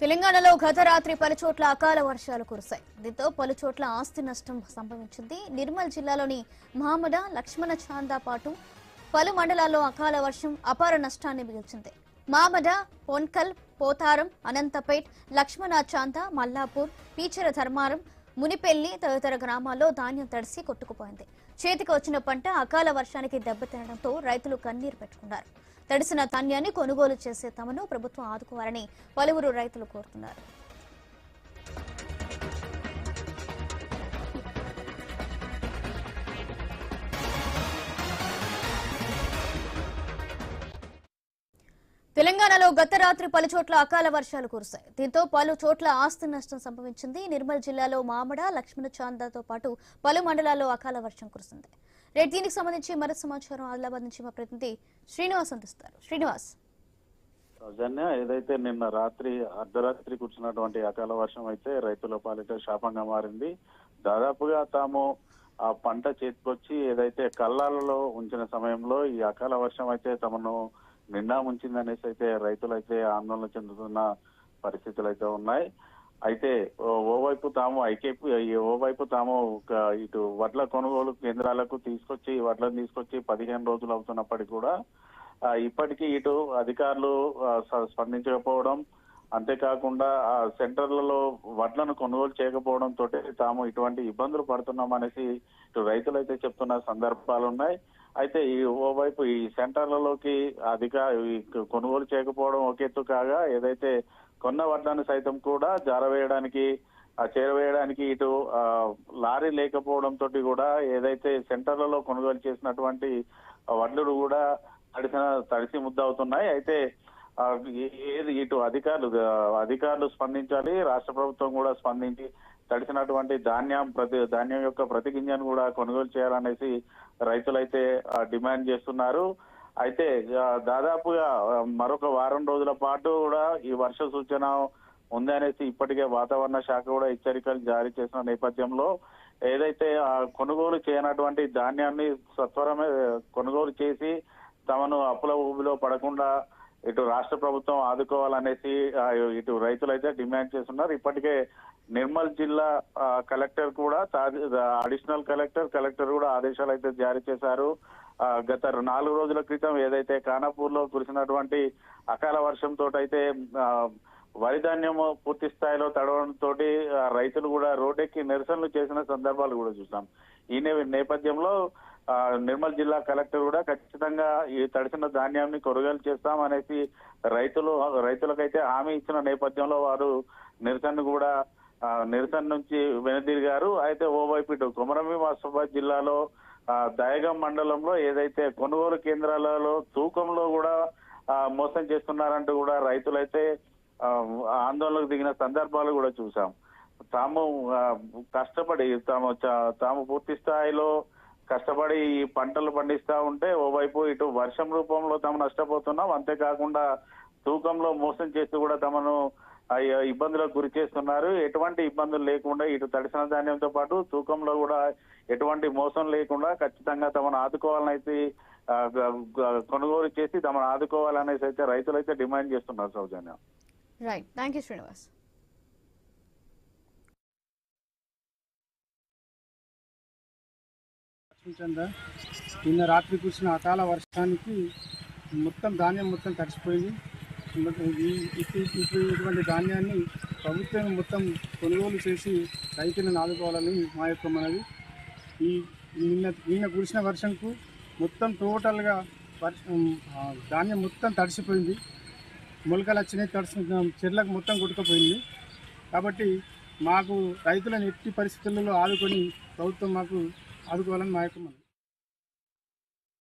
తెలంగాణలో గత రాత్రి పలుచోట్ల అకాల వర్షాలు కురిశాయి. దీంతో పలుచోట్ల ఆస్తి నష్టం సంభవించింది. నిర్మల్ జిల్లాలోని మహమ్మద లక్ష్మణ చాందా పాటు పలు మండలాల్లో అకాల వర్షం అపార నష్టాన్ని మిగిల్చింది. మామడ పొన్కల్ పోతారం అనంతపేట్ లక్ష్మణ చాంద మల్లాపూర్ పీచర ధర్మారం మునిపెల్లి తదితర గ్రామాల్లో ధాన్యం తడిసి కొట్టుకుపోయింది. చేతికి వచ్చిన పంట అకాల వర్షానికి దెబ్బతినడంతో రైతులు కన్నీరు పెట్టుకున్నారు. తడిసిన ధాన్యాన్ని కొనుగోలు చేసే తమను ప్రభుత్వం ఆదుకోవాలని పలువురు రైతులు కోరుతున్నారు. తెలంగాణలో గత రాత్రి పలు చోట్ల అకాల వర్షాలు కురిశాయి. దీంతో పలు చోట్ల ఆస్తి నష్టం సంభవించింది. నిర్మల్ జిల్లాలో మామడ లక్ష్మణ చాందాతో పాటు పలు మండలాల్లో అకాల వర్షం కురిసింది. రేపు దీనికి సంబంధించి మరింత సమాచారం ఆదిలాబాద్ నుంచి మా ప్రతినిధి శ్రీనివాస్ అందిస్తారు. శ్రీనివాస్. సౌజన్య ఏదైతే నిన్న రాత్రి అర్ధరాత్రి కూర్చున్నటువంటి అకాల వర్షం అయితే రైతుల పాలిట శాపంగా మారింది. దాదాపుగా తాము ఆ పంట చేతికొచ్చి ఏదైతే కళ్ళాలలో ఉంచిన సమయంలో ఈ అకాల వర్షం అయితే తమను నిండా ముంచిందనేసి అయితే రైతులైతే ఆందోళన చెందుతున్న పరిస్థితులు అయితే ఉన్నాయి. అయితే ఓవైపు తాము ఐకేపీ ఓవైపు తాము ఒక ఇటు వడ్ల కొనుగోలు కేంద్రాలకు తీసుకొచ్చి వడ్లను తీసుకొచ్చి పదిహేను రోజులు అవుతున్నప్పటికీ కూడా ఇప్పటికీ ఇటు అధికారులు స్పందించకపోవడం అంతేకాకుండా ఆ సెంటర్లలో వడ్లను కొనుగోలు చేయకపోవడం తోటి తాము ఇటువంటి ఇబ్బందులు పడుతున్నాం అనేసి ఇటు రైతులు అయితే చెప్తున్న సందర్భాలు ఉన్నాయి అయితే ఈ ఓవైపు ఈ సెంటర్లలోకి అధిక కొనుగోలు చేయకపోవడం ఒక ఎత్తు కాగా ఏదైతే కొన్న వడ్లను సైతం కూడా జారవేయడానికి చేరవేయడానికి ఇటు లారీ లేకపోవడం తోటి కూడా ఏదైతే సెంటర్లలో కొనుగోలు చేసినటువంటి వడ్లు కూడా తడిసిన తడిసి ముద్ద అవుతున్నాయి అయితే ఏది ఇటు అధికారులు అధికారులు స్పందించాలి రాష్ట్ర ప్రభుత్వం కూడా స్పందించి తడిసినటువంటి ధాన్యం ప్రతి ధాన్యం యొక్క ప్రతి గింజను కూడా కొనుగోలు చేయాలనేసి రైతులైతే డిమాండ్ చేస్తున్నారు. అయితే దాదాపుగా మరొక వారం రోజుల పాటు కూడా ఈ వర్ష సూచన ఉంది అనేసి ఇప్పటికే వాతావరణ శాఖ కూడా హెచ్చరికలు జారీ చేసిన నేపథ్యంలో ఏదైతే కొనుగోలు చేయనటువంటి ధాన్యాన్ని సత్వరమే కొనుగోలు చేసి తమను అప్పుల ఊబిలో పడకుండా ఇటు రాష్ట్ర ప్రభుత్వం ఆదుకోవాలనేసి ఇటు రైతులు అయితే డిమాండ్ చేస్తున్నారు. ఇప్పటికే నిర్మల్ జిల్లా కలెక్టర్ కూడా అడిషనల్ కలెక్టర్ కలెక్టర్ కూడా ఆదేశాలు అయితే జారీ చేశారు. గత నాలుగు రోజుల క్రితం ఏదైతే ఖానాపూర్లో కురిసినటువంటి అకాల వర్షంతో అయితే వరి ధాన్యము పూర్తి స్థాయిలో తడవడంతో రైతులు కూడా రోడ్డెక్కి నిరసనలు చేసిన సందర్భాలు కూడా చూసాం. ఈ నేపథ్యంలో నిర్మల్ జిల్లా కలెక్టర్ కూడా ఖచ్చితంగా ఈ తడిసిన ధాన్యాన్ని కొనుగోలు చేస్తాం అనేసి రైతులు రైతులకైతే హామీ ఇచ్చిన నేపథ్యంలో వారు నిరసన కూడా నిరసన నుంచి వెనుదిరిగారు. అయితే ఓవైపు ఇటు కొమరంభీం ఆసిఫాబాద్ జిల్లాలో దయగం మండలంలో ఏదైతే కొనుగోలు కేంద్రాలలో తూకంలో కూడా మోసం చేస్తున్నారంటూ కూడా రైతులైతే ఆందోళనకు దిగిన సందర్భాలు కూడా చూసాం తాము కష్టపడి తాము తాము పూర్తి స్థాయిలో కష్టపడి పంటలు పండిస్తా ఉంటే ఓవైపు ఇటు వర్షం రూపంలో తాము నష్టపోతున్నాం. అంతేకాకుండా తూకంలో మోసం చేసి కూడా తమను ఇబ్బందులకు గురి చేస్తున్నారు. ఎటువంటి ఇబ్బందులు లేకుండా ఇటు తడిసిన ధాన్యంతో పాటు తూకంలో కూడా ఎటువంటి మోసం లేకుండా ఖచ్చితంగా తమను ఆదుకోవాలని అయితే కొనుగోలు చేసి తమను ఆదుకోవాలనేసి అయితే రైతులు అయితే డిమాండ్ చేస్తున్నారు Soujanya. Right thank you Srinivas Lakshmichandra నిన్న రాత్రి కురిసిన అకాల వర్షానికి మొత్తం ధాన్యం మొత్తం తడిసిపోయింది. ఈ- ఇటువంటి ధాన్యాన్ని ప్రభుత్వం మొత్తం కొనుగోలు చేసి రైతులను ఆదుకోవాలని మా యొక్క మనది ఈ నిన్న నిన్న కురిసిన వర్షంకు మొత్తం టోటల్గా వర్షం ధాన్యం మొత్తం తడిసిపోయింది. మొలకలు వచ్చినాయి తడిసి చెర్లకు మొత్తం కొట్టుకుపోయింది. కాబట్టి మాకు రైతులను ఎట్టి పరిస్థితులలో ఆదుకొని ప్రభుత్వం మాకు ఆదుకోవాలని మా యొక్క మనవి